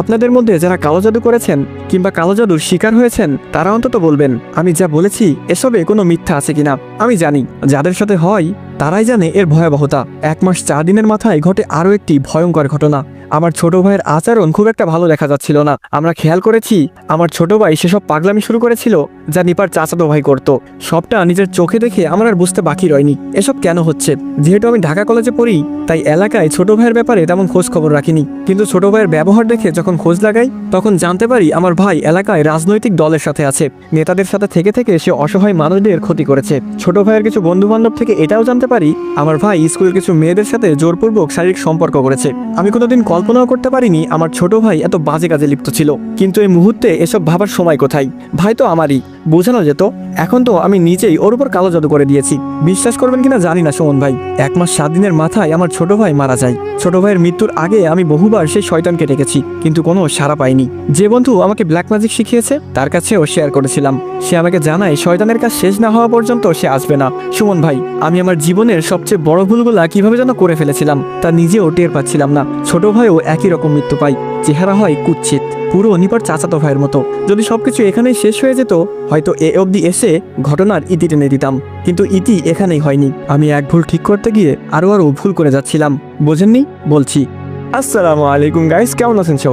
আপনাদের মধ্যে যারা কালো জাদু করেছেন কিংবা কালো জাদুর শিকার হয়েছেন, তারা অন্তত বলবেন, আমি যা বলেছি, এসবে কোনো মিথ্যা আছে কিনা? আমি জানি, যাদের সাথে হয়, তারাই জানে এর ভয়াবহতা। এক মাস চার দিনের মাথায় ঘটে আরও একটি ভয়ঙ্কর ঘটনা। আমার ছোট ভাইয়ের আচরণ খুব একটা ভালো দেখা যাচ্ছিল না। আমরা খেয়াল করেছি, আমার ছোট ভাই সেসব পাগলামি শুরু করেছিল, যা নিপার চাচাতো ভাই করত। সবটা নিজের চোখে দেখে আমার আর বুঝতে বাকি রয়নি। এসব কেন হচ্ছে? যেহেতু আমি ঢাকা কলেজে পড়ি, তাই এলাকায় ছোট ভাইয়ের ব্যাপারে তেমন খোঁজ খবর রাখিনি। কিন্তু ছোট ভাইয়ের ব্যবহার দেখে যখন খোঁজ লাগাই, তখন জানতে পারি আমার ভাই এলাকায় রাজনৈতিক দলের সাথে আছে। নেতাদের সাথে থেকে থেকে সে অসহায় মানুষদের ক্ষতি করেছে। ছোট ভাইয়ের কিছু বন্ধু বান্ধব থেকে এটাও জানতে পারি, আমার ভাই স্কুলের কিছু মেয়েদের সাথে জোরপূর্বক শারীরিক সম্পর্ক করেছে। আমি কোনোদিন কল্পনাও করতে পারিনি আমার ছোট ভাই এত বাজে কাজে লিপ্ত ছিল। কিন্তু এই মুহূর্তে এসব ভাবার সময় কোথায়? ভাই তো আমারই। বোঝানো যেত, এখন তো আমি নিজেই ওর উপর কালো জাদু করে দিয়েছি। বিশ্বাস করবেন কিনা জানি না, সুমন ভাই। এক মাস সাত দিনের মাথায় আমার ছোট ভাই মারা যায়। ছোট ভাইয়ের মৃত্যুর আগে আমি বহুবার সেই শয়তানকে ডেকেছি, কিন্তু কোনো সাড়া পাইনি। যে বন্ধু আমাকে ব্ল্যাক ম্যাজিক শিখিয়েছে, তার কাছেও শেয়ার করেছিলাম। সে আমাকে জানায়, শয়তানের কাজ শেষ না হওয়া পর্যন্ত সে আসবে না। সুমন ভাই, আমি আমার জীবনের সবচেয়ে বড় ভুলগুলা কীভাবে যেন করে ফেলেছিলাম, তা নিজেও টের পাচ্ছিলাম না। ছোট ভাইও একই রকম মৃত্যু পায়। চেহারা হয় কুচ্ছিত পুরো অনিপার চাচাতো ভাইয়ের মতো। যদি সবকিছু এখানেই শেষ হয়ে যেত, হয়তো এ অবধি এসে ঘটনার ইতি টেনে দিতাম। কিন্তু ইতি এখানেই হয়নি। আমি এক ভুল ঠিক করতে গিয়ে আরও আরও ভুল করে যাচ্ছিলাম। বোঝেননি? বলছি। আসসালামু আলাইকুম গাইস কেমন আছেন সবাই?